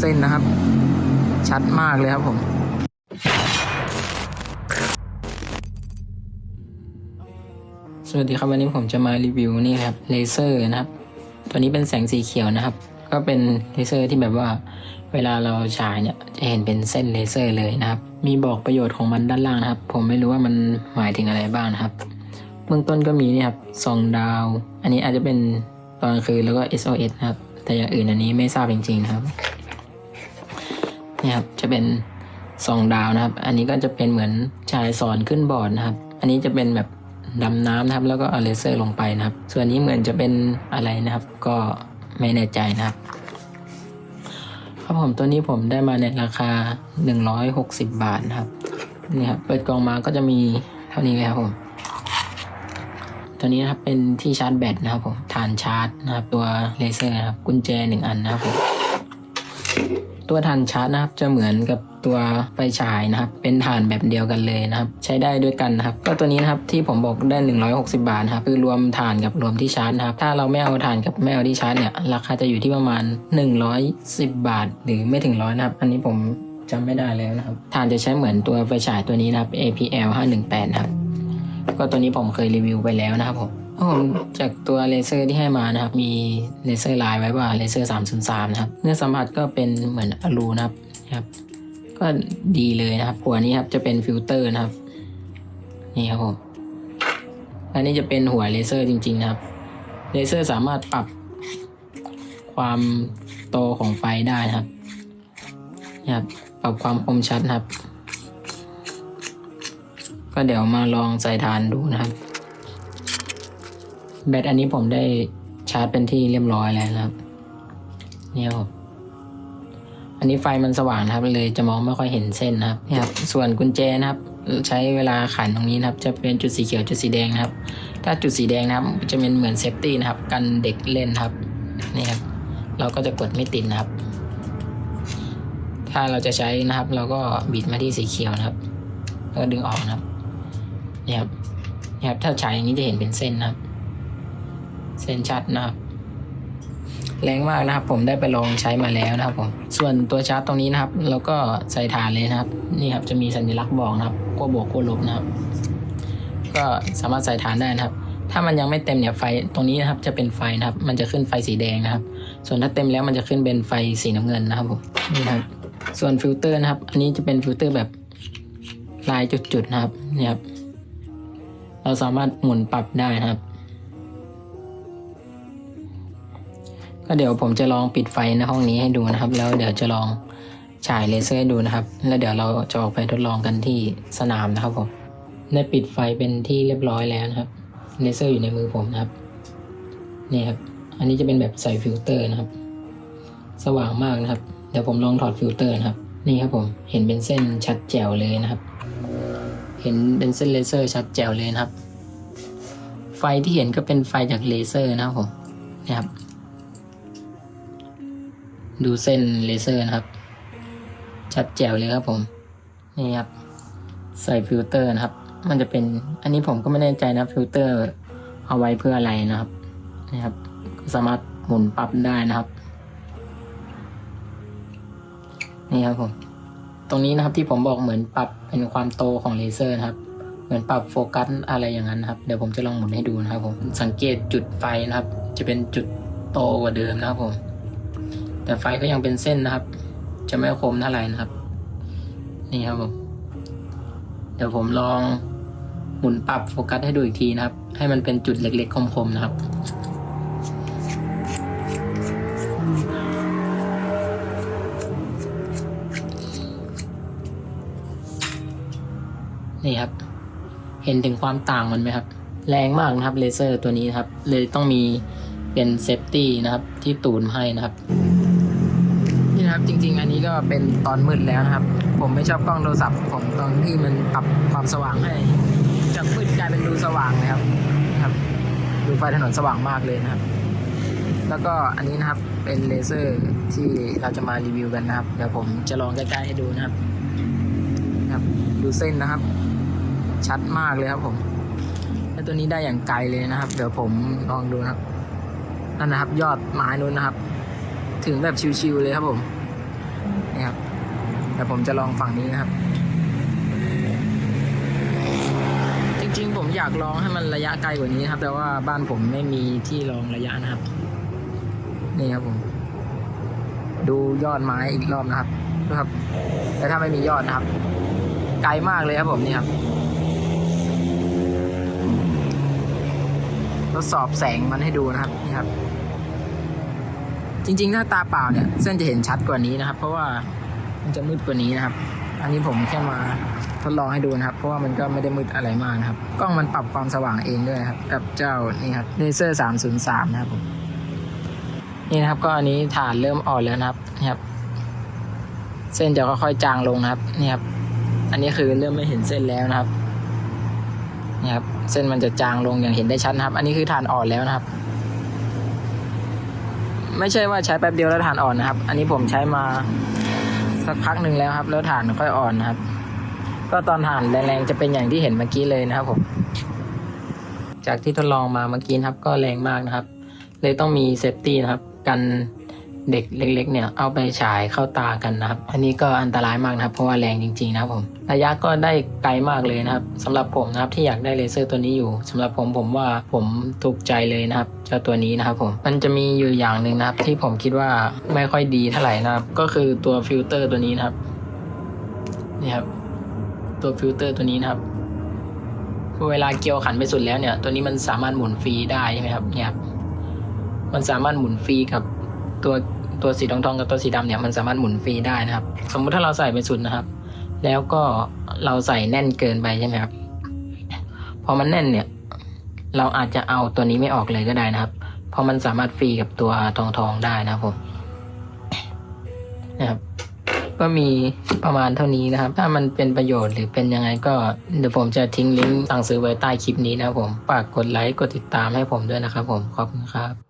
เส้นนะครับ ชัดมากเลยครับผมสวัสดีครับวันนี้ผมจะมารีวิวนี่ครับเลเซอร์นะครับ ตัวนี้เป็นแสงสีเขียวนะครับ ก็เป็นเลเซอร์ที่แบบว่าเวลาเราฉายเนี่ยจะเห็นเป็นเส้นเลเซอร์เลยนะครับ มีบอกประโยชน์ของมันด้านล่างนะครับ ผมไม่รู้ว่ามันหมายถึงอะไรบ้างนะครับ เบื้องต้นก็มีนี่ครับส่องดาว อันนี้อาจจะเป็นตอนคืนแล้วก็ SOS นะครับ แต่อย่างอื่นอันนี้ไม่ทราบจริงๆนะครับ นี่ครับจะเป็นสองดาวนะครับ อันนี้ก็จะเป็นเหมือนฉายสอนขึ้นบอร์ดนะครับ อันนี้จะเป็นแบบดำน้ำนะครับ แล้วก็เอาเลเซอร์ลงไปนะครับ ส่วนนี้เหมือนจะเป็นอะไรนะครับ ก็ไม่แน่ใจนะครับครับผมตัวนี้ผมได้มาในราคา 160 บาทนะครับนี่ครับเปิดกล่องมาก็จะมีเท่านี้เลยครับผมตัวนี้นะครับเป็นที่ชาร์จแบตนะครับผมฐานชาร์จนะครับตัวเลเซอร์นะครับกุญแจหนึ่งอันนะครับผม ตัวฐานชาร์จนะครับจะเหมือนกับตัวไฟฉายนะครับ เป็นฐานแบบเดียวกันเลยนะครับ ใช้ได้ด้วยกันนะครับ ก็ตัวนี้นะครับที่ผมบอกได้ 160 บาทครับคือรวมฐานกับรวมที่ชาร์จนะครับ ถ้าเราไม่เอาฐานกับไม่เอาที่ชาร์จเนี่ยราคาจะอยู่ที่ประมาณ 110 บาท หรือไม่ถึงร้อยนะครับ อันนี้ผมจำไม่ได้แล้วนะครับ ฐานจะใช้เหมือนตัวไฟฉายตัวนี้นะครับ APL 518นะครับ ก็ตัวนี้ผมเคยรีวิวไปแล้วนะครับผมผมจากตัวเลเซอร์ที่ให้มานะครับ มีเลเซอร์ลายไว้ว่าเลเซอร์303นะครับ เนื้อสัมผัสก็เป็นเหมือนอลูนะครับนะครับ ก็ดีเลยนะครับหัวนี้ครับจะเป็นฟิลเตอร์นะครับ นี่ครับผมอันนี้จะเป็นหัวเลเซอร์จริง ๆ นะครับ เลเซอร์สามารถปรับความโตของไฟได้นะครับนะครับ ปรับความคมชัดนะครับ ก็เดี๋ยวมาลองใส่ฐานดูนะครับ แบตอันนี้ผมได้ชาร์จเป็นที่เรียบร้อยแล้วนะครับเนี่ยครับอันนี้ไฟมันสว่างนะครับ เลยจะมองไม่ค่อยเห็นเส้นนะครับนี่ครับ ส่วนกุญแจนะครับ ใช้เวลาขันตรงนี้นะครับ จะเป็นจุดสีเขียวจุดสีแดงนะครับ ถ้าจุดสีแดงนะครับ จะเป็นเหมือนเซฟตี้นะครับ กันเด็กเล่นครับนี่ครับ เราก็จะกดไม่ติดนะครับ ถ้าเราจะใช้นะครับ เราก็บิดมาที่สีเขียวนะครับแล้วดึงออกนะครับ นี่ยครับเนี่ยครับถ้าฉายอย่างนี้จะเห็นเป็นเส้นนะครับ เส้นชัดนะครับแรงมากนะครับ ผมได้ไปลองใช้มาแล้วนะครับผมส่วนตัวชาร์จตรงนี้นะครับเราก็ใส่ฐานเลยนะครับ นี่ครับจะมีสัญลักษณ์บอกนะครับขั้วบวกขั้วลบนะครับ ก็สามารถใส่ฐานได้นะครับ ถ้ามันยังไม่เต็มเนี่ยไฟตรงนี้นะครับ จะเป็นไฟนะครับ มันจะขึ้นไฟสีแดงนะครับ ส่วนถ้าเต็มแล้วมันจะขึ้นเป็นไฟสีน้ำเงินนะครับผมนี่ครับ ส่วนฟิลเตอร์นะครับ อันนี้จะเป็นฟิลเตอร์แบบลายจุดๆนะครับเนี่ยครับ เราสามารถหมุนปรับได้นะครับ ก็เดี๋ยวผมจะลองปิดไฟในห้องนี้ให้ดูนะครับ แล้วเดี๋ยวจะลองฉายเลเซอร์ให้ดูนะครับ แล้วเดี๋ยวเราจะออกไปทดลองกันที่สนามนะครับผมได้ปิดไฟเป็นที่เรียบร้อยแล้วนะครับเลเซอร์อยู่ในมือผมนะครับนี่ครับ อันนี้จะเป็นแบบใส่ฟิลเตอร์นะครับ สว่างมากนะครับ เดี๋ยวผมลองถอดฟิลเตอร์นะครับ นี่ครับผม เห็นเป็นเส้นชัดแจ๋วเลยนะครับ ห็นเป็นเส้นเลเซอร์ชัดแจ๋วเลยนะครับ ไฟที่เห็นก็เป็นไฟจากเลเซอร์นะครับผมนะครับ ดูเส้นเลเซอร์นะครับ ชัดแจ๋วเลยครับผม นี่ครับ ใส่ฟิลเตอร์นะครับ มันจะเป็น อันนี้ผมก็ไม่แน่ใจนะฟิลเตอร์เอาไว้เพื่ออะไรนะครับนี่ครับ สามารถหมุนปรับได้นะครับ นี่ครับผม ตรงนี้นะครับที่ผมบอกเหมือนปรับเป็นความโตของเลเซอร์นะครับเหมือนปรับโฟกัสอะไรอย่างนั้นครับ เดี๋ยวผมจะลองหมุนให้ดูนะครับผม สังเกตจุดไฟนะครับ จะเป็นจุดโตกว่าเดิมนะครับผม แต่ไฟก็ยังเป็นเส้นนะครับ จะไม่คมเท่าไหร่นะครับ นี่ครับผม เดี๋ยวผมลองหมุนปรับโฟกัสให้ดูอีกทีนะครับ ให้มันเป็นจุดเล็กๆคมๆนะครับ นี่ครับ เห็นถึงความต่างมันไหมครับ แรงมากนะครับเลเซอร์ตัวนี้นะครับ เลยต้องมีเป็นเซฟตี้นะครับ ที่ตูนให้นะครับ นี่นะครับจริง ๆ อันนี้ก็เป็นตอนมืดแล้วนะครับ ผมไม่ชอบกล้องโทรศัพท์ผมตอนที่มันปรับความสว่างให้จากมืดกลายเป็นดูสว่างเลยครับนะครับ ดูไฟถนนสว่างมากเลยนะครับ แล้วก็อันนี้นะครับเป็นเลเซอร์ที่เราจะมารีวิวกันนะครับ เดี๋ยวผมจะลองใกล้ๆให้ดูนะครับนะครับ ดูเส้นนะครับ ชัดมากเลยครับผมและตัวนี้ได้อย่างไกลเลยนะครับ เดี๋ยวผมลองดูนะครับนั่นนะครับ ยอดไม้นู้นนะครับ ถึงแบบชิวๆเลยครับผมนี่ครับเดี๋ยวผมจะลองฝั่งนี้นะครับ จริงๆ ผมอยากลองให้มันระยะไกลกว่านี้ครับ แต่ว่าบ้านผมไม่มีที่รองระยะนะครับ นี่ครับผม ดูยอดไม้อีกรอบนะครับดูครับแต่ถ้าไม่มียอดนะครับ ไกลมากเลยครับผมนี่ครับ ทดสอบแสงมันให้ดูนะครับนี่ครับ จริง ๆ ถ้าตาเปล่าเนี่ย เส้นจะเห็นชัดกว่านี้นะครับ เพราะว่ามันจะมืดกว่านี้นะครับ อันนี้ผมแค่มาทดลองให้ดูนะครับ เพราะว่ามันก็ไม่ได้มืดอะไรมากนะครับกล้องมันปรับความสว่างเองด้วยครับ กับเจ้านี่ครับเลเซอร์303 นะครับผมนี่นะครับ ก็อันนี้ฐานเริ่มอ่อนแล้วนะครับนี่ครับ เส้นจะค่อยๆจางลงนะครับนี่ครับ อันนี้คือเริ่มไม่เห็นเส้นแล้วนะครับ นี่ครับเส้นมันจะจางลงอย่างเห็นได้ชัดนะครับ อันนี้คือฐานอ่อนแล้วนะครับ ไม่ใช่ว่าใช้แป๊บเดียวแล้วฐานอ่อนนะครับ อันนี้ผมใช้มาสักพักหนึ่งแล้วครับ แล้วฐานค่อยอ่อนนะครับ ก็ตอนฐานแรงๆจะเป็นอย่างที่เห็นเมื่อกี้เลยนะครับผมจากที่ทดลองมาเมื่อกี้ครับ ก็แรงมากนะครับ เลยต้องมีเซฟตี้นะครับ กัน เด็กเล็กๆเนี่ยเอาไปฉายเข้าตากันนะครับ อันนี้ก็อันตรายมากนะครับ เพราะว่าแรงจริงๆนะครับผมระยะก็ได้ไกลมากเลยนะครับสำหรับผมนะครับที่อยากได้เลเซอร์ตัวนี้อยู่สำหรับผมผมว่าผมถูกใจเลยนะครับเจ้าตัวนี้นะครับผมมันจะมีอยู่อย่างหนึ่งนะครับ ที่ผมคิดว่าไม่ค่อยดีเท่าไหร่นะครับ ก็คือตัวฟิลเตอร์ตัวนี้นะครับนี่ครับตัวฟิลเตอร์ตัวนี้นะครับเวลาเกี่ยวขันไปสุดแล้วเนี่ย ตัวนี้มันสามารถหมุนฟรีได้ใช่ไหมครับเนี่ยมันสามารถหมุนฟรีกับตัว ตัวสีทองทองกับตัวสีดำเนี่ยมันสามารถหมุนฟรีได้นะครับ สมมุติถ้าเราใส่ไปสุดนะครับ แล้วก็เราใส่แน่นเกินไปใช่ไหมครับ พอมันแน่นเนี่ย เราอาจจะเอาตัวนี้ไม่ออกเลยก็ได้นะครับ เพราะมันสามารถฟรีกับตัวทองทองได้นะครับผมนะครับก็มีประมาณเท่านี้นะครับ ถ้ามันเป็นประโยชน์หรือเป็นยังไงก็เดี๋ยวผมจะทิ้งลิงก์สั่งซื้อไว้ใต้คลิปนี้นะครับผม ฝากกดไลค์กดติดตามให้ผมด้วยนะครับผม ขอบคุณครับ